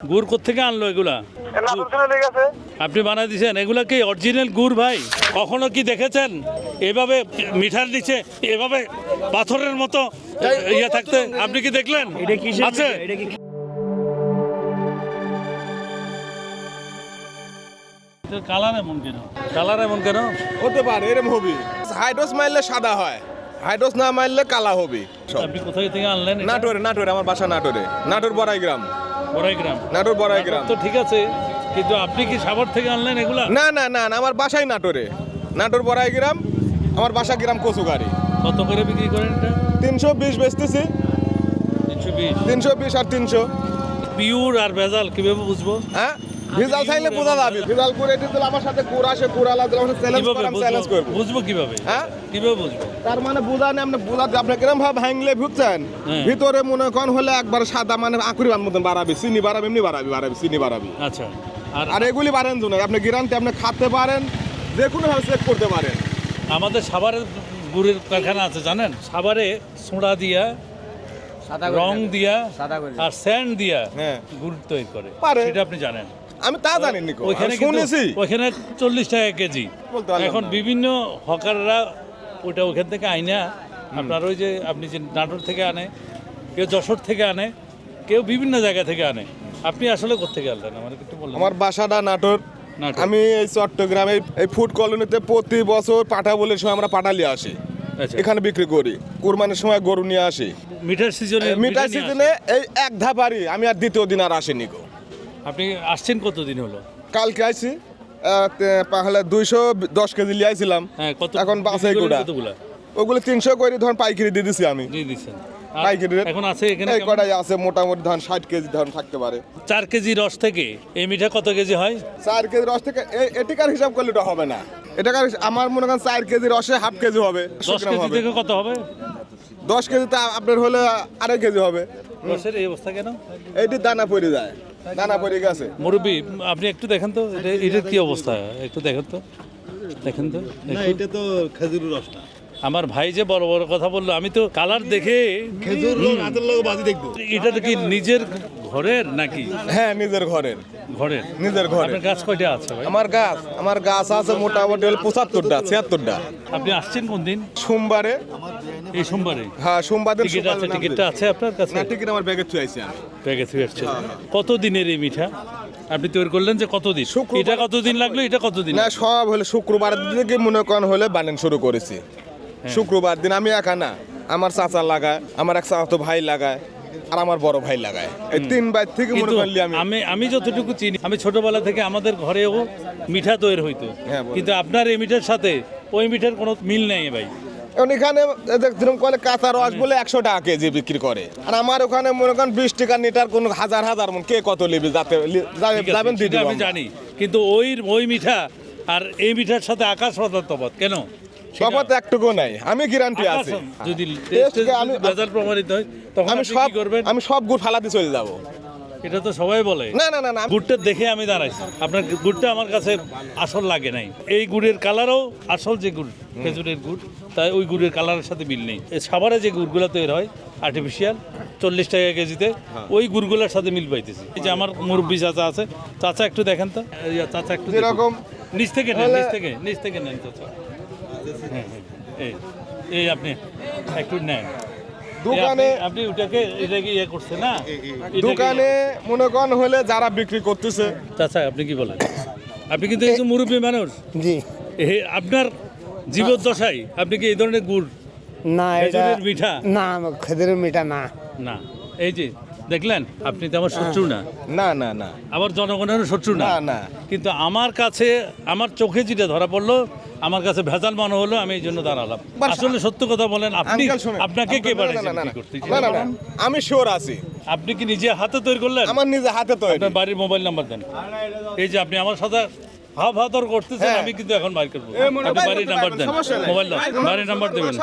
গুড় কোথেকে আনলো এগুলা? আপনি বানাই দিয়েছেন এগুলা কি অরিজিনাল গুড় ভাই? কখনো কি দেখেছেন? এভাবে মিঠার নিচে এভাবে পাথরের মতো ইয়ে থাকতে? আপনি কি দেখলেন? আছে? কালার এমন কেন? কালার এমন কেন? হতে পারে এরকম হবে। হাইড্রোস মারলে সাদা হয় হাইড্রোস না মারলে কালা হবে। আপনি কোথায় থেকে আনলেন নাটোরে নাটোরে আমার বাসা নাটোরে। নাটোর বড়াই গ্রাম বড়াই গ্রাম নাটোর বড়াই গ্রাম তো ঠিক আছে কিন্তু আপনি কি সাভার থেকে আনলেন এগুলা? না না না না, আমার বাসাই নাটোরে। নাটোর বড়াই গ্রাম আমার বাসা গ্রাম কচুগাড়ি কত করে বিক্রি করেন এটা? তিনশো বিশ বেচতেছি। তিনশো বিশ। তিনশো বিশ আর তিনশো। পিওর আর ভেজাল কীভাবে বুঝব? হ্যাঁ? ভিজাল চাইলে বোঝা যাবে। ভিজাল করে দিতে আমার সাথে কুড়া আসে কুড়া লাগলে আমার চ্যালেঞ্জ করাম চ্যালেঞ্জ বুঝব? বুঝব কীভাবে? হ্যাঁ? কীভাবে বুঝব? তার মানে বোঝা নেই আপনি বোঝা আপনি কিরম ভাবে ভাঙলে বুঝছেন হ্যাঁ। ভিতরে মনে করেন হলে একবার সাদা মানে আকুরি বান মতন বাড়াবি চিনি বাড়াবি এমনি বাড়াবি বাড়াবি চিনি বাড়াবি। আচ্ছা। আর আর এগুলি বাড়েন না আপনি গ্যারান্টি আপনি খাতে পারেন যে কোনো ভাবে চেক করতে পারেন। আমাদের সাভারের গুড়ের কারখানা আছে জানেন? সাভারে সোঁড়া দিয়া রং দিয়া আর স্যান্ড দিয়া হ্যাঁ। গুড় তৈরি করে। পারে। সেটা আপনি জানেন। আমি তা জানি নিকো ওইখানে শুনেছি। ওইখানে চল্লিশ টাকা কেজি। এখন বিভিন্ন হকাররা ওটা ওইখান থেকে আইনা আপনার ওই যে আপনি যে নাটোর থেকে আনে কেউ যশোর থেকে আনে কেউ বিভিন্ন জায়গা থেকে আনে। আপনি আসলে কোথেকে আনলেন? আমার একটু বললেন আমার বাসাটা নাটোর। আমি এই চট্টগ্রামে এই ফুড কলোনিতে প্রতি বছর পাঠা বলে সময় আমরা পাঠালি আসি। আচ্ছা। এখানে বিক্রি করি। কুরবানির সময় গরু নিয়ে আসি। মিটার সিজনে মিটার সিজনে এই এক ধাপারি আমি আর দ্বিতীয় দিন আর আসিনি গো। আপনি আসছেন কতদিন হলো? কালকে আইছি তাহলে দুইশো দশ কেজি লিয়ে আইছিলাম। হ্যাঁ এখন গুড়া। কতগুলা? ওগুলো তিনশো করে ধরুন পাইকারি দিয়ে দিছি আমি। দিয়ে দিচ্ছেন পাইকারি এখন আছে এখানে এই কটাই আছে মোটামুটি ধান ষাট কেজি ধান থাকতে পারে। চার কেজি রস থেকে এই মিঠা কত কেজি হয়? চার কেজি রস থেকে এটিকার হিসাব করলে এটা হবে না। এটাকার আমার মনে করেন চার কেজি রসে হাফ কেজি হবে দশ কেজি থেকে কত হবে? দশ কেজিতে আপনার হলে আড়াই কেজি হবে। রসের এই অবস্থা কেন? এইটি দানা পড়ে যায়। দানা পড়ে গেছে। মুরব্বী আপনি একটু দেখেন তো এটা এটার কি অবস্থা? একটু দেখেন তো। দেখেন তো এটা তো খেজুরের রস না আমার ভাই যে বড় বড় কথা বলল আমি তো কালার দেখে খেজুর হাতের লোক বাজি দেখব। এটা তো কি নিজের ঘরের নাকি? হ্যাঁ নিজের ঘরের। ঘরের? নিজের ঘরে আপনার গাছ কয়টা আছে আমার গাছ আমার গাছ আছে মোটামুটি পঁচাত্তরটা ছিয়াত্তরটা। আপনি আসছেন কোন দিন? সোমবারে। এই সোমবারে? হ্যাঁ সোমবার দিন টিকিট আছে টিকিটটা আছে আপনার কাছে? না টিকিট আমার ব্যাগে চুয়াইছি আমি। ব্যাগে থুয়ে আসছে কত দিনের এই মিঠা? আপনি তৈরি করলেন যে কতদিন? শুক্রবার- এটা কতদিন লাগল এটা কতদিন? না সব হলে শুক্রবার থেকে মনে করেন হলে বানান শুরু করেছি। শুক্রবার দিন আমি একা না আমার চাচা লাগায় আমার এক চাচা ভাই লাগায় আর আমার বড় ভাই লাগায়। এই তিন ভাই থেকে মনে করলি আমি আমি আমি যতটুকু চিনি আমি ছোটবেলা থেকে আমাদের ঘরেও মিঠা তৈরি হইতো। হ্যাঁ, কিন্তু আপনার এই মিঠার সাথে ওই মিঠার কোনো মিল নেই ভাই। এখন এখানে যেরকম করে কাঁচা রস বলে একশো টাকা কেজি বিক্রি করে। আর আমার ওখানে মনে করেন বিশ টাকা লিটার কোন হাজার হাজার মন কে কত লিবি যাতে যাবেন দেবো আমি জানি কিন্তু ওই ওই মিঠা আর এই মিঠার সাথে আকাশ তফাৎ কেন? তফাৎ একটুকু নাই আমি গ্যারান্টি আছে। যদি প্রমাণিত হয় তখন আমি সব করবেন? আমি সব গুড় ফালাতে চলে যাব। এটা তো সবাই বলে। না না না না গুড়টা দেখে আমি দাঁড়াইছি। আপনার গুড়টা আমার কাছে আসল লাগে নাই। এই গুড়ের কালারও আসল যে গুড় খেজুরের গুড় তাই ওই গুড়ের কালারের সাথে মিল নেই। সাভারে যে গুড়গুলো তৈরি হয় আর্টিফিশিয়াল চল্লিশ টাকা কেজিতে ওই গুড়গুলোর সাথে মিল পাইতেছি। এই যে আমার মুরব্বী চাচা আছে চাচা একটু দেখেন তো। চাচা একটু। যেরকম নিচ থেকে নেন নিচ থেকে নিচ থেকে নেন চাচা। হ্যাঁ হ্যাঁ। এই এই আপনি একটু নেন। দোকানে আপনি- ওটাকে এটাকে ইয়ে করছে না? দোকানে মনে করেন হলে যারা বিক্রি করতেছে। চাচা আপনি কি বলেন? আপনি কিন্তু একজন মুরব্বী মানুষ। জি। আপনার জীবদ্দশায় আপনি কি এই ধরনের গুড়? না এটা মিঠা? না খেজুরের মিঠা না। না। এই যে দেখলেন? আপনি তো আমার শত্রু না। না না না। আবার জনগণেরও শত্রু না। না। কিন্তু আমার কাছে আমার চোখে যেটা ধরা পড়ল আমার কাছে ভেজাল মনে হলো আমি এই জন্য দাঁড়ালাম। আসলে সত্য কথা বলেন আপনি আপনাকে কে না, আমি শিওর আছি। আপনি কি নিজে হাতে তৈরি করলেন? আমার নিজে হাতে তৈরি। আপনার বাড়ির মোবাইল নাম্বার দেন। এই যে আপনি আমার সাথে হাফ হাতর করতেছেন হ্যাঁ। আমি কিন্তু এখন বাইর করব। আপনি বাড়ির নাম্বার দেন মোবাইল বাড়ির নাম্বার দেবেন।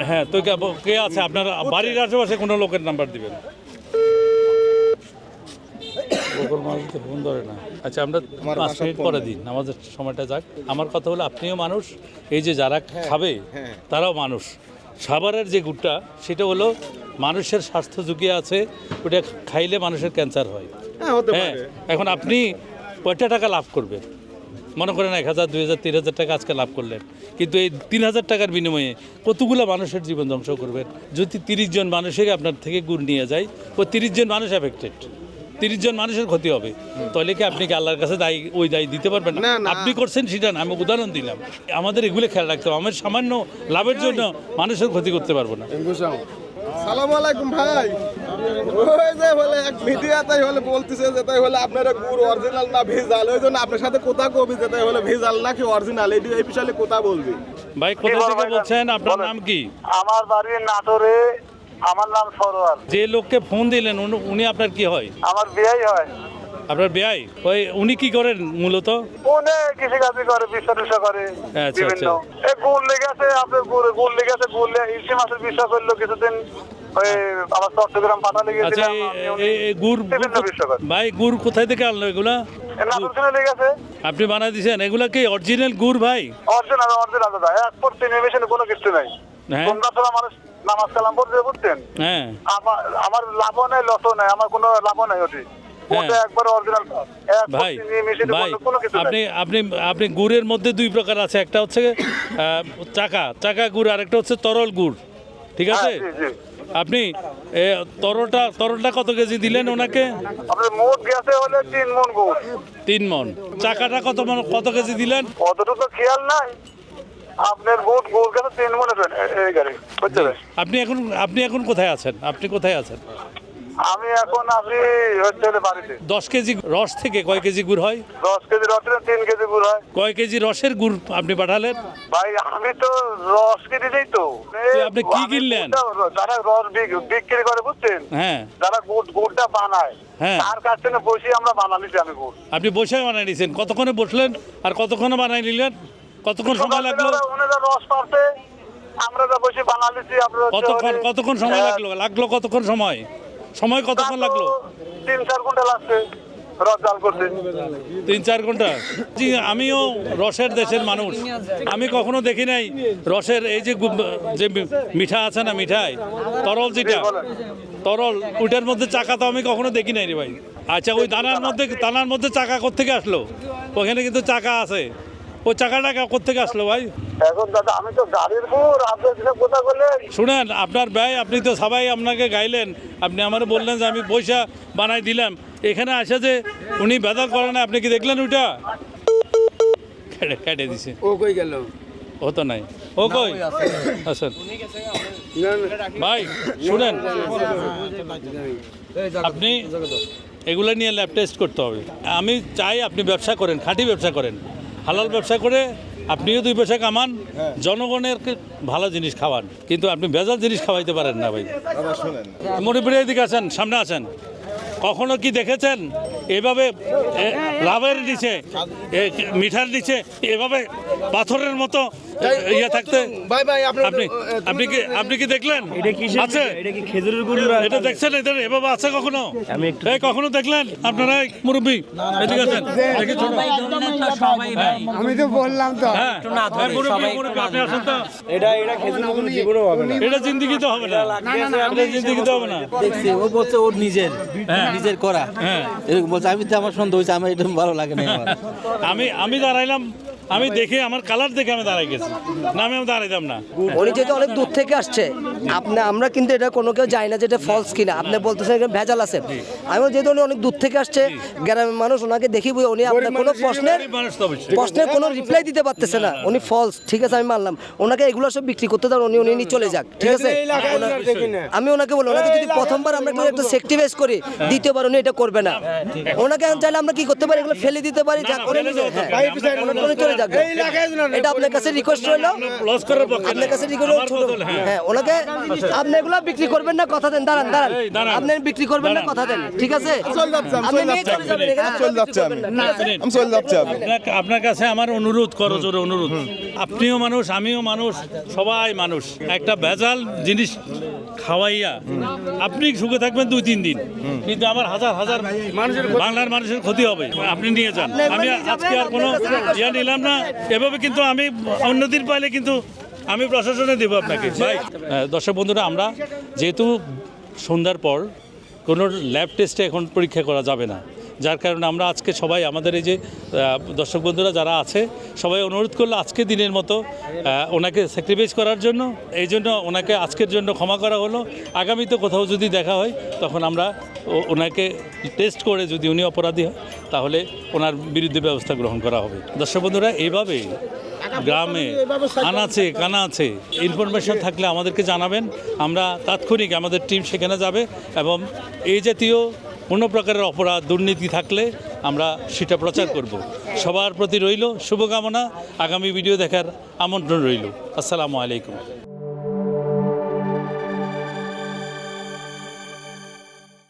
হ্যাঁ তো কে- কে আছে? আপনার বাড়ির আশেপাশে কোনো লোকের নাম্বার দিবেন? গোগল মানুষ তো ফোন ধরে না। আচ্ছা আমরা আমার পাঁচ মিনিট পরে দিন আমাদের সময়টা যাক। আমার কথা হলো আপনিও মানুষ এই যে যারা খাবে হ্যাঁ। তারাও মানুষ। সাভারের যে গুড়টা সেটা হলো মানুষের স্বাস্থ্য ঝুঁকি আছে ওটা খাইলে মানুষের ক্যান্সার হয়। হ্যাঁ হ্যাঁ এখন আপনি কয়টা টাকা লাভ করবেন। মনে করেন এক হাজার দুই হাজার তিন হাজার টাকা আজকে লাভ করলেন। কিন্তু এই তিন হাজার টাকার বিনিময়ে কতগুলো মানুষের জীবন ধ্বংস করবেন? যদি তিরিশ জন মানুষের আপনার থেকে গুড় নিয়ে যায় ও তিরিশ জন মানুষ অ্যাফেক্টেড তিরিশ জন মানুষের ক্ষতি হবে। তাহলে কি আপনি কি আল্লাহর কাছে দায়ী ওই দায়ী দিতে পারবেন না। আপনি করছেন সেটা না আমি উদাহরণ দিলাম। আমাদের এগুলো খেয়াল রাখতে হবে। আমার সামান্য লাভের জন্য মানুষের ক্ষতি করতে পারব না। সালাম আলাইকুম ভাই। ওই যে বলে এক মিডিয়া তাই হলে বলতেছে যে তাই হলে আপনারা গুড় অরিজিনাল না ভেজাল ওই জন্য আপনার সাথে কোথা কবি যে তাই হলে ভেজাল নাকি অরিজিনাল এই এই বিষয়ে কোথা বলবি। ভাই কোথা থেকে বলছেন? আপনার নাম কি? আমার বাড়ি নাটোরে আমার নাম সরোয়ার। যে লোককে ফোন দিলেন উনি- আপনার কি হয়? আমার বিয়াই হয়। আপনার বেয়াই? ওই উনি কি করেন মূলত? উনি কৃষিকাজি করে বিশ্ব টিস্ব করে আচ্ছা, আচ্ছা। গুড় লেগেছে আপনার গুড় গুড় লেগেছে গুড় লে- ইলিশ মাছের বিশ্ব করল কিছুদিন। আমার চট্টগ্রাম পাতা আচ্ছা এই- গুড় ভাই গুড় কোথায় থেকে আনলো এগুলা? আপনি বানাই দিয়েছেন এগুলা কি অরিজিনাল গুড় ভাই? অরিজিনাল অরিজিনাল দাদা এক পড়তে নেমেছেন কোনো কিছু নাই। হ্যাঁ। তোমরা তোরা মানুষ নামাজ কালাম পড়তে বুঝছেন হ্যাঁ। আমার লাভও নাই লসও নাই আমার কোনো লাভও নাই ওটি। অরিজিনাল ভাই ভাই আপনি আপনি আপনি গুড়ের মধ্যে দুই প্রকার আছে। একটা হচ্ছে চাকা। চাকা গুড় আর একটা হচ্ছে তরল গুড়। ঠিক আছে? হ্যাঁ। আপনি এ, তরলটা তরলটা কত কেজি দিলেন ওনাকে? মোট গেছে হলে তিন মন তিন মন চাকাটা কত মন কত কেজি দিলেন? অতটুকু তো খেয়াল নাই। আপনার গেছে তিন মনে এই গাড়ি বুঝতে পেরেছ? আপনি এখন আপনি এখন কোথায় আছেন? আপনি কোথায় আছেন? আমি এখন আসি হচ্ছে বাড়িতে। দশ কেজি রস থেকে কয় কেজি গুড় হয়? দশ কেজি রসের তিন কেজি গুড় হয়। কয় কেজি রসের গুড় আপনি পাঠালেন? ভাই আমি তো রস কিনে দিই তো। আপনি কি কিনলেন? যারা রস বিক্রি করে বুঝছেন? হ্যাঁ। যারা গুড় গুড়টা বানায় হ্যাঁ। তার কাছ থেকে বসে আমরা বানালিছি আমি গুড়। আপনি বসে বানাই নিয়েছেন কতক্ষণে বসলেন আর কতক্ষণে বানাই নিলেন? কতক্ষণ সময় লাগল? রস পাচ্ছে আমরা যা বসে বানালিছি আপনার কতক্ষণ কতক্ষণ সময় লাগল? লাগল কতক্ষণ সময়? সময় কতক্ষণ লাগল? তিন চার ঘণ্টা লাগছে। তিন চার ঘণ্টা? জি আমিও রসের দেশের মানুষ। আমি কখনো দেখি নাই রসের এই যে যে মিঠা আছে না মিঠাই? তরল যেটা? তরল ওইটার মধ্যে চাকা তো আমি কখনো দেখি নাই রে ভাই। আচ্ছা ওই দানার মধ্যে দানার মধ্যে চাকা কোথেকে আসলো? ওখানে কিন্তু চাকা আছে। ওই চাকাটা কোথেকে আসলো ভাই? এখন দাদা আমি তো গাড়ির গুড় আপনার কথা বললেন শুনেন আপনার ব্যয় আপনি তো সবাই আপনাকে গাইলেন। আপনি আমার বললেন যে আমি পয়সা বানাই দিলাম। এখানে আসে যে উনি বেদাল করে না আপনি কি দেখলেন ওইটা? কেটে কেটে দিছে। ও কই গেল? ও তো নাই। ও কই? আসেন। ভাই শুনেন। আপনি এগুলো নিয়ে ল্যাব টেস্ট করতে হবে। আমি চাই আপনি ব্যবসা করেন খাঁটি ব্যবসা করেন। হালাল ব্যবসা করে আপনিও দুই পয়সা কামান জনগণের ভালো জিনিস খাওয়ান। কিন্তু আপনি ভেজাল জিনিস খাওয়াইতে পারেন না ভাই। মণিপুরে এদিকে আছেন সামনে আছেন কখনো কি দেখেছেন? এভাবে লাভের নিচে মিঠার নিচে এভাবে পাথরের মতো ইয়ে থাকতে? ভাই ভাই আপনি আপনি কি আপনি কি দেখলেন? আছে? এটা কি খেজুরের গুড় এটা দেখছেন এটা এভাবে আছে কখনো? এই কখনো দেখলেন? আপনারা এই এদিকে আছেন দেখি ছোট। আমি তো বললাম তো। হ্যাঁ। এই মুরব্বী, মুরব্বী, আপনি আসেন তো। এটা এটা খেজুরের গুড় জীবনও হবে না। এটা জিন্দিগি তো হবে না। এটা জিন্দিগি তো হবে না। দেখছি ও বলছে ওর নিজের নিজের করা। হ্যাঁ। এরকম বলছে আমি তো আমার সন্দেহ হয়েছে আমার এটা ভালো লাগে না আমি আমি দাঁড়াইলাম আমি দেখে আমার কালার দেখে আমি দাঁড়াই গেছি। না আমি দাঁড়াইতাম না। উনি যেহেতু অনেক দূর থেকে আসছে আপনি আমরা কিন্তু এটা কোনো কেউ জানি না যে এটা ফলস কিনা। আপনি বলতেছেন এখানে ভেজাল আছে। আমি যেহেতু উনি অনেক দূর থেকে আসছে গ্রামের মানুষ ওনাকে দেখি বুঝে উনি আপনার কোনো প্রশ্নের প্রশ্নের কোনো রিপ্লাই দিতে পারতেছে না। উনি ফলস ঠিক আছে আমি মানলাম। ওনাকে এগুলো সব বিক্রি করতে দেন উনি উনি নিয়ে চলে যাক ঠিক আছে? আমি ওনাকে বলি ওনাকে যদি প্রথমবার আমরা একটু একটা সেক্টিভাইজ করি দ্বিতীয়বার উনি এটা করবে না। ওনাকে এখন চাইলে আমরা কি করতে পারি? এগুলো ফেলে দিতে পারি যা করে নিজে হ্যাঁ। ওনাকে চলে যাক এটা আপনার কাছে রিকোয়েস্ট রইল। লস করার পক্ষে আপনার কাছে রিকোয়েস্ট আমার ছোট বদল, হ্যাঁ। হ্যাঁ ওনাকে আপনি এগুলো বিক্রি করবেন না কথা দেন দাঁড়ান দাঁড়ান। আপনি বিক্রি করবেন না কথা দেন ঠিক আছে? চলে যাচ্ছে, আমি আপনি চলে নিয়ে যাচ্ছি। চলে যাবেন এখানে চলে যাচ্ছে আমি। আমি চলে যাচ্ছি আমি। আপনার- আপনার কাছে আমার অনুরোধ করো জোরে অনুরোধ। আপনিও মানুষ আমিও মানুষ সবাই মানুষ। একটা ভেজাল জিনিস খাওয়াইয়া আপনি সুখে থাকবেন দুই তিন দিন। কিন্তু আমার হাজার হাজার মানুষের বাংলার মানুষের ক্ষতি হবে। আপনি নিয়ে যান। আমি আজকে আর কোনো ইয়া নিলাম না। এভাবে কিন্তু আমি অন্যদিন পাইলে কিন্তু আমি প্রশাসনে দেবো আপনাকে। ভাই হ্যাঁ, দর্শক বন্ধুরা আমরা যেহেতু সন্ধ্যার পর কোনো ল্যাব টেস্টে এখন পরীক্ষা করা যাবে না। যার কারণে আমরা আজকে সবাই আমাদের এই যে দর্শক বন্ধুরা যারা আছে, সবাই অনুরোধ করল আজকে দিনের মতো ওনাকে স্যাক্রিফাইস করার জন্য। এই জন্য ওনাকে আজকের জন্য ক্ষমা করা হলো। আগামীতে কোথাও যদি দেখা হয়, তখন আমরা ওনাকে টেস্ট করে যদি উনি অপরাধী হয়, তাহলে ওনার বিরুদ্ধে ব্যবস্থা গ্রহণ করা হবে। দর্শক বন্ধুরা এইভাবে গ্রামে, আনাচে আছে ইনফরমেশন থাকলে আমাদেরকে জানাবেন। আমরা তাৎক্ষণিক আমাদের টিম সেখানে যাবে এবং এই জাতীয় কোনো প্রকারের অপরাধ, দুর্নীতি থাকলে আমরা সেটা প্রচার করব। সবার প্রতি রইল শুভকামনা। আগামী ভিডিও দেখার আমন্ত্রণ রইল। আসসালামু আলাইকুম।